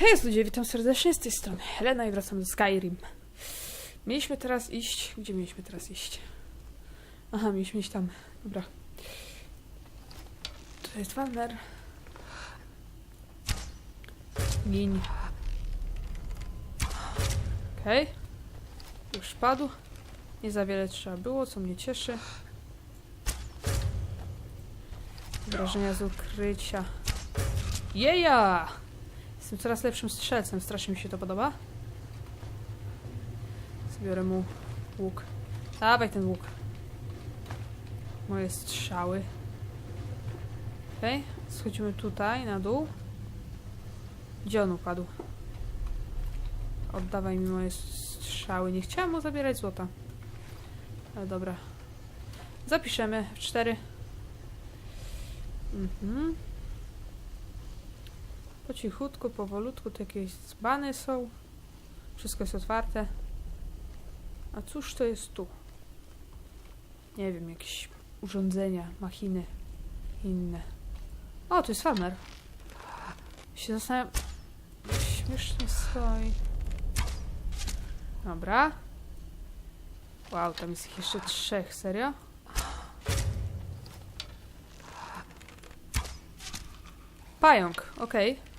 Hej ludzie, witam serdecznie z tej strony Helena i wracam do Skyrim. Mieliśmy teraz iść... Gdzie mieliśmy teraz iść? Aha, mieliśmy iść tam. Dobra. Tu jest Walmer. Gin. Okej. Już padł. Nie za wiele trzeba było, co mnie cieszy. Wrażenia z ukrycia. Jeja! Jestem coraz lepszym strzelcem, strasznie mi się to podoba. Zbiorę mu łuk. Dawaj ten łuk. Moje strzały. Okej, okay. schodzimy tutaj, na dół. Gdzie on upadł? Oddawaj mi moje strzały. Nie chciałam mu zabierać złota. Ale dobra. Zapiszemy cztery. Mhm. Po cichutku, powolutku, tu jakieś dzbany są. Wszystko jest otwarte. A cóż to jest tu? Nie wiem, jakieś urządzenia, machiny inne. O, to jest farmer. Się zastanawiam... Śmiesznie stoi. Dobra. Wow, tam jest ich jeszcze trzech, serio? Pająk, okej. Okay.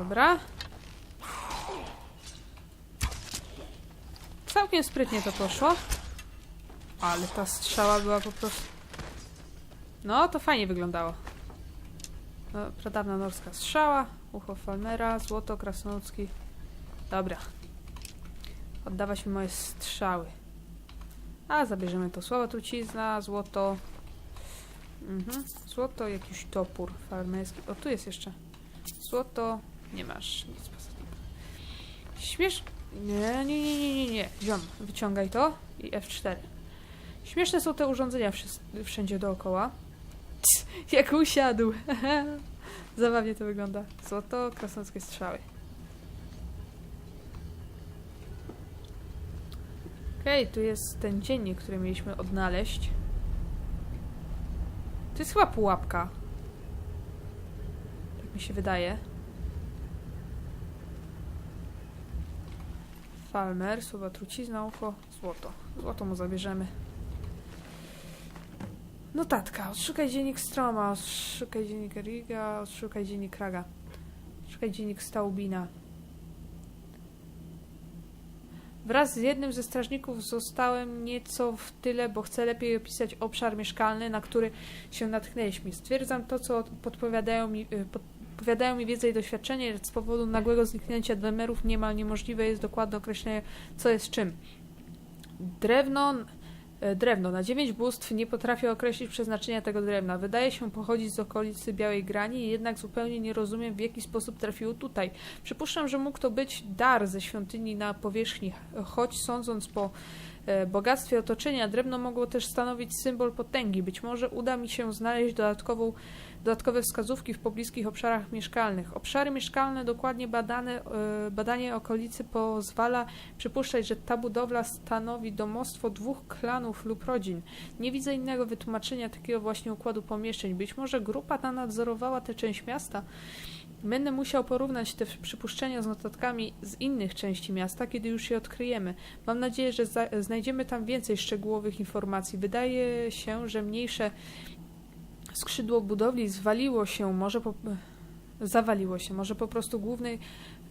Dobra. Całkiem sprytnie to poszło. Ale ta strzała była po prostu... No, to fajnie wyglądało. No, pradawna norska strzała, ucho Falmera, złoto krasnoludzki. Dobra. Oddawać mi moje strzały. A, zabierzemy to. Sława trucizna, złoto. Mhm. Złoto, jakiś topór farmerski. O, tu jest jeszcze. Złoto. Nie masz nic tym. Śmiesz... Nie, nie, nie, nie, nie. Ziom, wyciągaj to i F4. Śmieszne są te urządzenia wszędzie dookoła. Cs, jak usiadł. Zabawnie to wygląda. Złoto, krasnoludzkie strzały. Okej, okay, tu jest ten dziennik, który mieliśmy odnaleźć. To jest chyba pułapka. Tak mi się wydaje. Falmer, słowa trucizna, ucho, złoto. Złoto mu zabierzemy. Notatka. Odszukaj dziennik Stroma, odszukaj dziennik Riga, odszukaj dziennik Raga. Odszukaj dziennik Staubina. Wraz z jednym ze strażników zostałem nieco w tyle, bo chcę lepiej opisać obszar mieszkalny, na który się natknęliśmy. Stwierdzam to, co podpowiadają mi, podpowiadają mi wiedzę i doświadczenie, z powodu nagłego zniknięcia demerów niemal niemożliwe jest dokładne określenie, co jest czym. Drewno drewno. Na dziewięć bóstw nie potrafię określić przeznaczenia tego drewna. Wydaje się pochodzić z okolicy Białej Grani, jednak zupełnie nie rozumiem, w jaki sposób trafiło tutaj. Przypuszczam, że mógł to być dar ze świątyni na powierzchni, choć sądząc po bogactwie otoczenia, drewno mogło też stanowić symbol potęgi. Być może uda mi się znaleźć dodatkową dodatkowe wskazówki w pobliskich obszarach mieszkalnych. Obszary mieszkalne dokładnie badane, badanie okolicy pozwala przypuszczać, że ta budowla stanowi domostwo dwóch klanów lub rodzin. Nie widzę innego wytłumaczenia takiego właśnie układu pomieszczeń. Być może grupa ta nadzorowała tę część miasta. Będę musiał porównać te przypuszczenia z notatkami z innych części miasta, kiedy już je odkryjemy. Mam nadzieję, że znajdziemy tam więcej szczegółowych informacji. Wydaje się, że mniejsze skrzydło budowli zwaliło się, może po, zawaliło się, może po prostu głównej,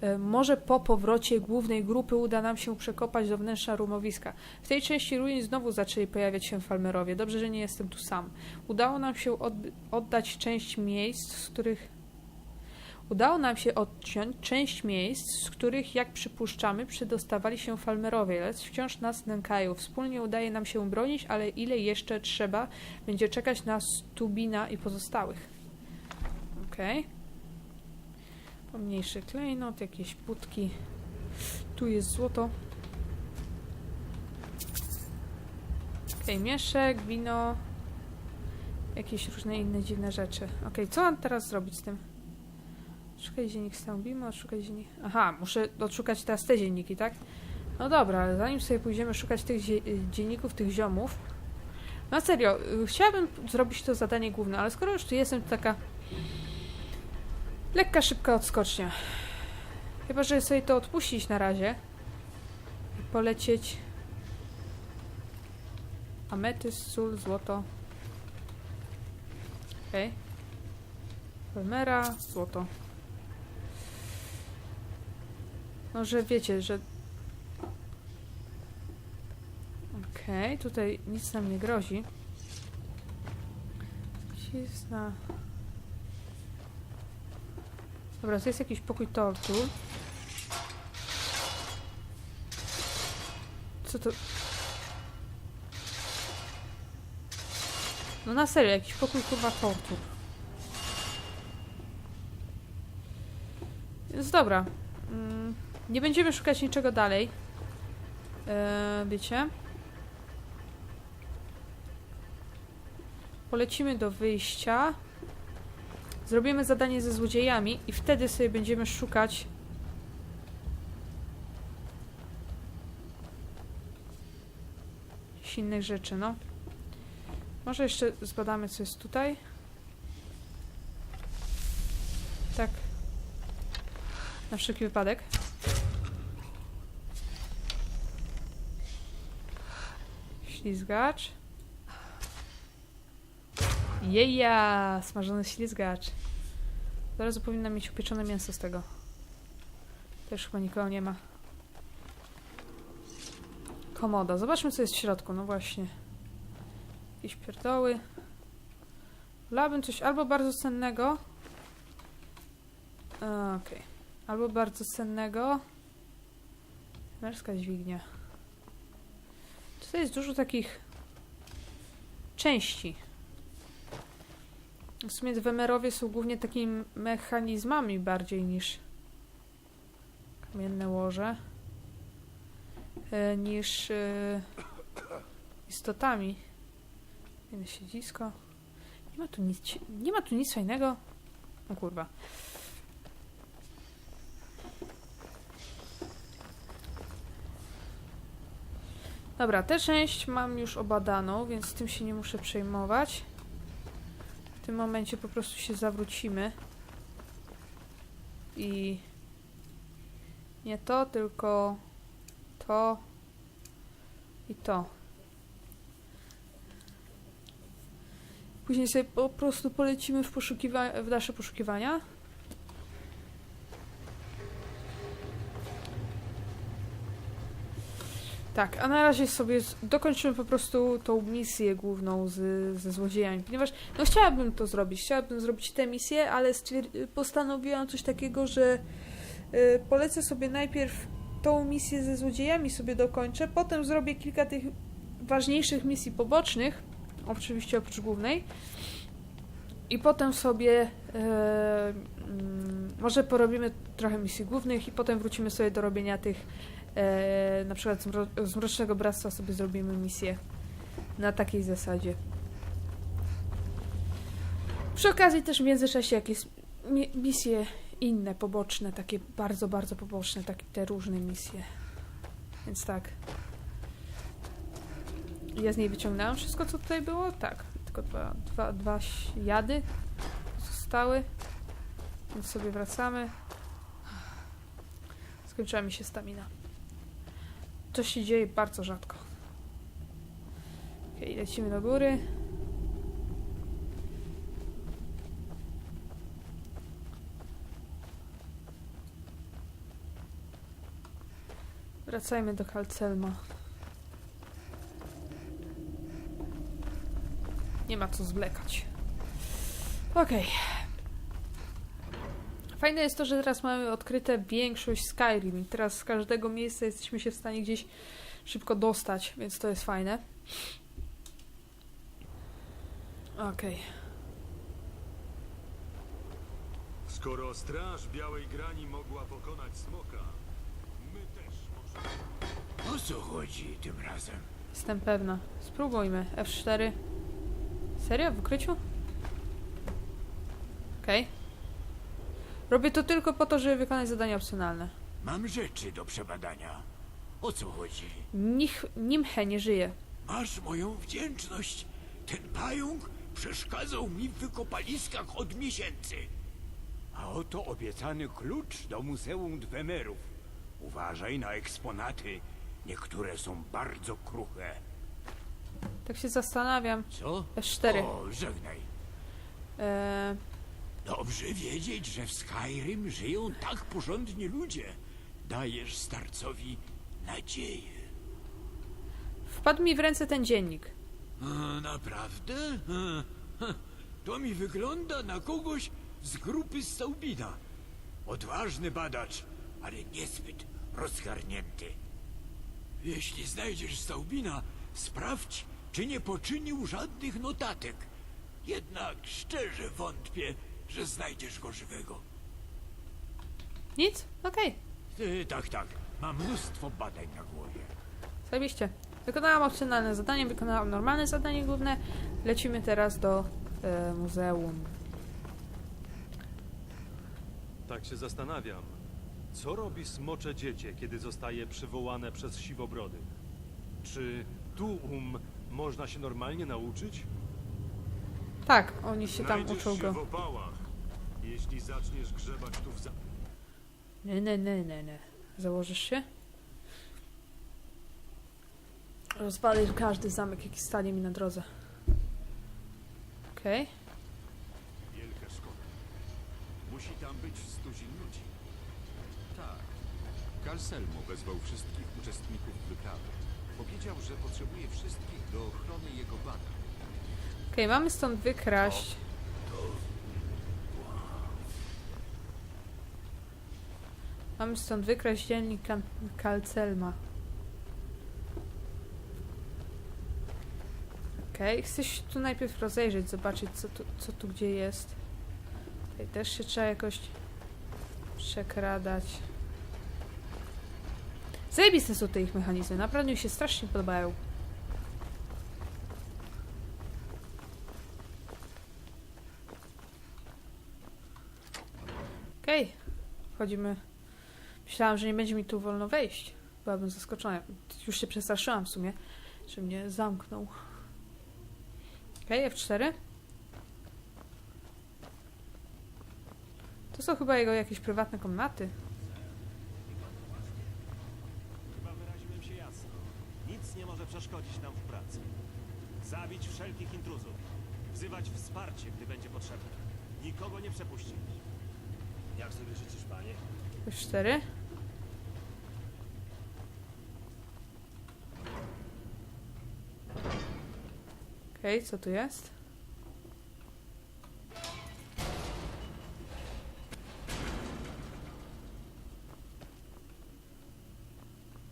e, może po powrocie głównej grupy uda nam się przekopać do wnętrza rumowiska. W tej części ruin znowu zaczęli pojawiać się falmerowie. Dobrze, że nie jestem tu sam. Udało nam się od, oddać część miejsc, z których Udało nam się odciąć część miejsc, z których, jak przypuszczamy, przedostawali się Falmerowie, lecz wciąż nas nękają. Wspólnie udaje nam się bronić, ale ile jeszcze trzeba, będzie czekać na Stubina i pozostałych. Okej. Okay. Pomniejszy klejnot, jakieś budki. Tu jest złoto. Okej, okay, mieszek, wino, jakieś różne inne dziwne rzeczy. Okej, okay, co mam teraz zrobić z tym? Szukaj dziennik Stambima, odszukaj dziennik... Aha, muszę odszukać teraz te dzienniki, tak? No dobra, ale zanim sobie pójdziemy szukać tych dzienników, tych ziomów, No serio, y, chciałabym zrobić to zadanie główne, ale skoro już tu jestem, to taka lekka, szybka odskocznia. Chyba, że sobie to odpuścić na razie i polecieć ametyst, sól, złoto. Okej. Polmera, złoto. No, że wiecie, że... Okej, tutaj nic nam nie grozi. Cisna... Dobra, to jest jakiś pokój tortur. Co to... No na serio, jakiś pokój kurwa tortur. Więc dobra. Mm, nie będziemy szukać niczego dalej. Eee, wiecie? Polecimy do wyjścia. Zrobimy zadanie ze złodziejami i wtedy sobie będziemy szukać innych rzeczy, no. Może jeszcze zbadamy, co jest tutaj. Tak. Na wszelki wypadek. Ślizgacz. Jeja! Smażony ślizgacz. Zaraz powinna mieć upieczone mięso z tego. Też chyba nikogo nie ma. Komoda. Zobaczmy, co jest w środku. No właśnie. Jakieś pierdoły. Wolałabym coś albo bardzo cennego. Okej. Albo bardzo cennego. Merska dźwignia. Tutaj jest dużo takich części. W sumie Wemerowie są głównie takimi mechanizmami bardziej niż kamienne łoże. E, niż e, istotami. Jedno siedzisko. Nie ma tu nic, nie ma tu nic fajnego. O kurwa. Dobra, tę część mam już obadaną, więc tym się nie muszę przejmować. W tym momencie po prostu się zawrócimy. I nie to, tylko to i to. Później sobie po prostu polecimy w, poszukiwa- w dalsze poszukiwania. Tak, a na razie sobie dokończymy po prostu tą misję główną z, ze złodziejami, ponieważ no chciałabym to zrobić, chciałabym zrobić tę misję, ale postanowiłam coś takiego, że y, polecę sobie najpierw tą misję ze złodziejami sobie dokończę, potem zrobię kilka tych ważniejszych misji pobocznych, oczywiście oprócz głównej, i potem sobie mm, może porobimy trochę misji głównych i potem wrócimy sobie do robienia tych e, na przykład z, mro- z Mrocznego Bractwa sobie zrobimy misję na takiej zasadzie. Przy okazji też w międzyczasie jakieś mi- misje inne, poboczne, takie bardzo, bardzo poboczne, takie te różne misje. Więc tak. Ja z niej wyciągnęłam wszystko, co tutaj było? Tak. Tylko dwa, dwa, dwa jady zostały. Więc sobie wracamy. Skończyła mi się stamina. To się dzieje bardzo rzadko. Okej, lecimy do góry. Wracajmy do Kalcelma. Nie ma co zwlekać. Okej. Fajne jest to, że teraz mamy odkryte większość Skyrim i teraz z każdego miejsca jesteśmy się w stanie gdzieś szybko dostać, więc to jest fajne. Okej. Skoro straż Białej Grani mogła pokonać smoka, my też możemy. O co chodzi tym razem? Jestem pewna. Spróbujmy. F4. Serio? W ukryciu? Okej. Robię to tylko po to, żeby wykonać zadania opcjonalne. Mam rzeczy do przebadania. O co chodzi? Nich, Nimhe nie żyje. Masz moją wdzięczność. Ten pająk przeszkadzał mi w wykopaliskach od miesięcy. A oto obiecany klucz do Muzeum Dwemerów. Uważaj na eksponaty. Niektóre są bardzo kruche. Tak się zastanawiam. Co? S4. O, żegnaj. E, Dobrze wiedzieć, że w Skyrim żyją tak porządni ludzie. Dajesz starcowi nadzieję. wpadł mi w ręce ten dziennik. A, naprawdę? A, ha, To mi wygląda na kogoś z grupy Staubina. Odważny badacz, ale niezbyt rozgarnięty. Jeśli znajdziesz Staubina, sprawdź, czy nie poczynił żadnych notatek. Jednak szczerze wątpię, że znajdziesz go żywego. Nic? Okej. Tak, tak. Mam mnóstwo badań na głowie. Zajebiście. Wykonałam opcjonalne zadanie, wykonałam normalne zadanie główne. Lecimy teraz do e, muzeum. Tak się zastanawiam. Co robi smocze dziecię, kiedy zostaje przywołane przez siwobrody? Czy tu um można się normalnie nauczyć? Tak, oni się tam Znajdziesz uczą się go. w opałach, jeśli zaczniesz grzebać tu w za... Nie, nie, nie, nie, nie. Założysz się? Rozwalę każdy zamek, jaki stanie mi na drodze. Okej. Wielka szkoda. Musi tam być stuzin ludzi. Tak. Kalselmo wezwał wszystkich uczestników wyprawy. Powiedział, że potrzebuje wszystkich do ochrony jego badań. Okej, mamy stąd wykraść. Mamy stąd wykraść dziennik Kalcelma. Okej, chcę się tu najpierw rozejrzeć, zobaczyć co tu, co tu gdzie jest. Tutaj też się trzeba jakoś przekradać. Zajebiste są te ich mechanizmy, naprawdę mi się strasznie podobają. Okej, wchodzimy. Myślałam, że nie będzie mi tu wolno wejść. Byłabym zaskoczona. Już się przestraszyłam w sumie, że mnie zamknął. Okej, F4. To są chyba jego jakieś prywatne komnaty. Chyba wyraziłem się jasno. Nic nie może przeszkodzić nam w pracy. Zabić wszelkich intruzów. Wzywać wsparcie, gdy będzie potrzebne. Nikogo nie przepuścić. Jak sobie życzysz, panie? F4. Okej, co tu jest?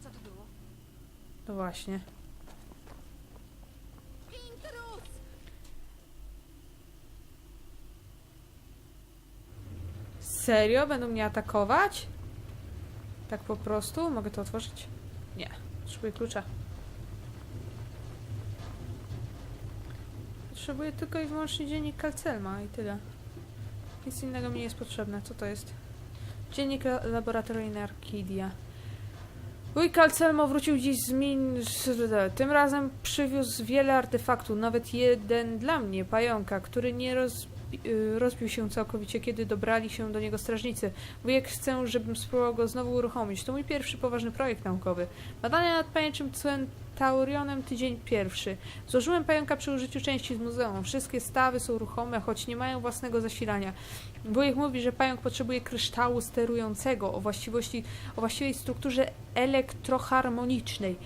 Co to było? No właśnie. Serio? Będą mnie atakować? Tak po prostu? Mogę to otworzyć? Nie. Potrzebuję klucza. Potrzebuję tylko i wyłącznie dziennik Kalcelma i tyle. Nic innego mi nie jest potrzebne. Co to jest? Dziennik la laboratoryjny Arkidia. Wuj Kalcelmo wrócił dziś z min... Tym razem przywiózł wiele artefaktów, nawet jeden dla mnie, pająka, który nie y, rozbił się całkowicie, kiedy dobrali się do niego strażnicy. Wujek chce, żebym spróbował go znowu uruchomić. To mój pierwszy poważny projekt naukowy. Badania nad pajęczym centaurionem tydzień pierwszy. Złożyłem pająka przy użyciu części z muzeum. Wszystkie stawy są ruchome, choć nie mają własnego zasilania. Wujek mówi, że pająk potrzebuje kryształu sterującego o właściwości, o właściwej strukturze elektroharmonicznej.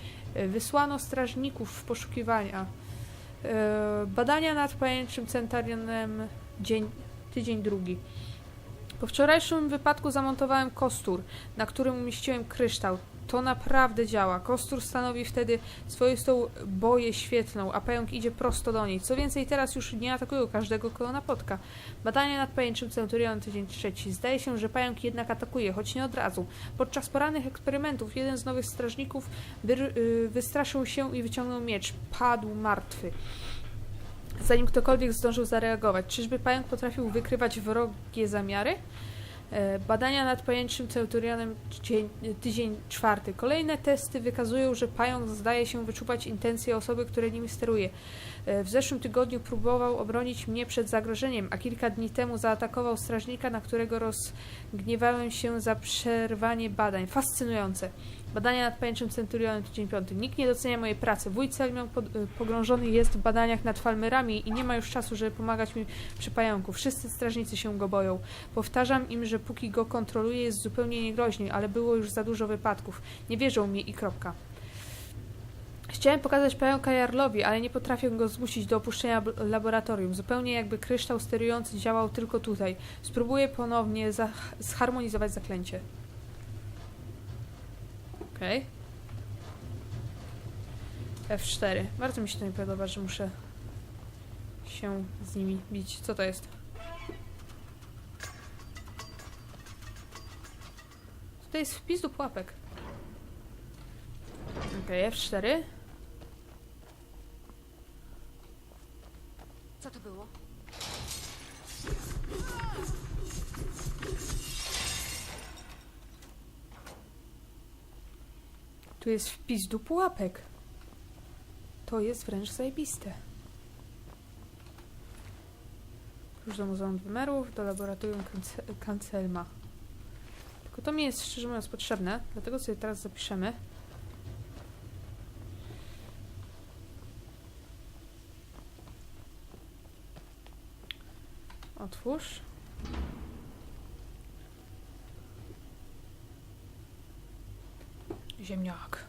Wysłano strażników w poszukiwania. E, Badania nad pajęczym centarionem dzień, tydzień drugi. Po wczorajszym wypadku zamontowałem kostur, na którym umieściłem kryształ. To naprawdę działa. Kostur stanowi wtedy swoistą boję świetlną, a pająk idzie prosto do niej. Co więcej, teraz już nie atakują każdego, kogo napotka. Badania nad pajęczym centurionem tydzień trzeci. Zdaje się, że pająk jednak atakuje, choć nie od razu. Podczas porannych eksperymentów jeden z nowych strażników y, wystraszył się i wyciągnął miecz. Padł martwy. Zanim ktokolwiek zdążył zareagować, czyżby pająk potrafił wykrywać wrogie zamiary? E, Badania nad pajęczym centurionem dzień, tydzień czwarty. Kolejne testy wykazują, że pająk zdaje się wyczupać intencje osoby, które nim steruje. E, W zeszłym tygodniu próbował obronić mnie przed zagrożeniem, a kilka dni temu zaatakował strażnika, na którego rozgniewałem się za przerwanie badań. Fascynujące. Badania nad pajęczym centurionem tydzień piąty. Nikt nie docenia mojej pracy. Wójt Selmion y, pogrążony jest w badaniach nad falmerami i nie ma już czasu, żeby pomagać mi przy pająku. Wszyscy strażnicy się go boją. Powtarzam im, że póki go kontroluję jest zupełnie niegroźny, ale było już za dużo wypadków. Nie wierzą mi i kropka. Chciałem pokazać pająka Jarlowi, ale nie potrafię go zmusić do opuszczenia laboratorium. Zupełnie jakby kryształ sterujący działał tylko tutaj. Spróbuję ponownie zharmonizować zaklęcie. Okej. F4. Bardzo mi się to nie podoba, że muszę się z nimi bić. Co to jest? To jest wpis do pułapek. Okej, F4. Tu jest wpis do pułapek. To jest wręcz zajebiste. Już do Muzeum Wymerów, do Laboratorium Kance- Kancelma. Tylko to mi jest szczerze mówiąc potrzebne, dlatego sobie teraz zapiszemy. Otwórz. Ziemniak.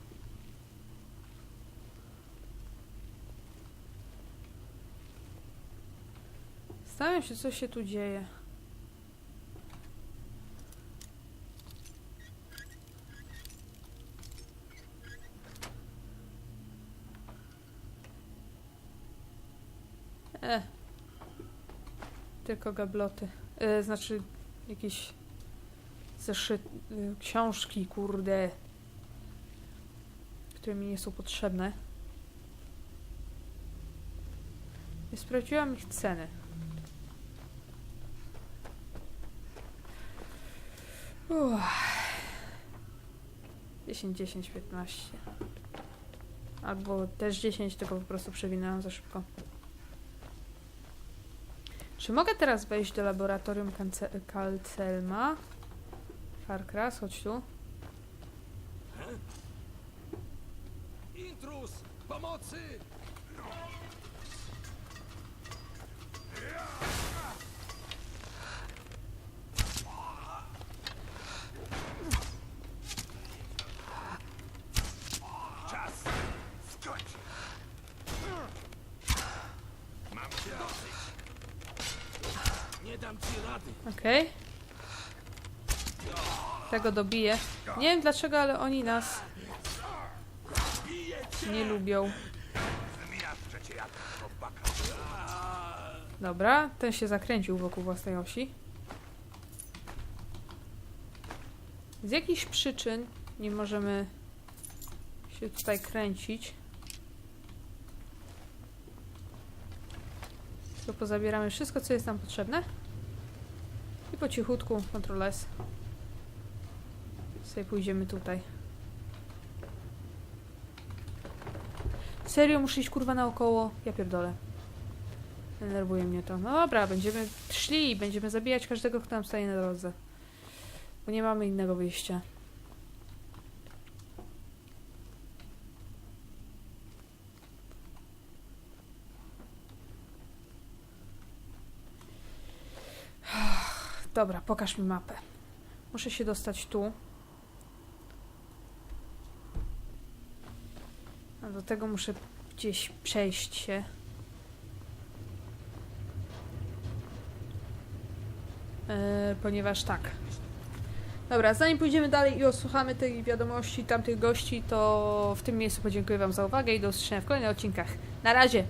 Zastanawiam się, co się tu dzieje. E. Tylko gabloty. E, znaczy jakieś zeszyt, y, książki, kurde, które mi nie są potrzebne. Nie sprawdziłam ich ceny. Uff. 10, 10, 15. Albo też 10, tylko po prostu przewinęłam za szybko. Czy mogę teraz wejść do laboratorium Kalcelma? Farkras, chodź tu. Intrus! Pomocy! Czas. Tego dobiję. Nie wiem dlaczego, ale oni nas nie lubią. Dobra, ten się zakręcił wokół własnej osi. Z jakichś przyczyn nie możemy się tutaj kręcić. To pozabieramy wszystko, co jest nam potrzebne. I po cichutku, Ctrl S. Sobie pójdziemy tutaj. Serio, muszę iść kurwa naokoło? Ja pierdolę. Denerwuje mnie to. No dobra, będziemy szli i będziemy zabijać każdego, kto nam staje na drodze. Bo nie mamy innego wyjścia. Dobra, pokaż mi mapę. Muszę się dostać tu. Do tego muszę gdzieś przejść się. E, ponieważ tak. Dobra, zanim pójdziemy dalej i osłuchamy tej wiadomości tamtych gości, to w tym miejscu podziękuję Wam za uwagę i do usłyszenia w kolejnych odcinkach. Na razie!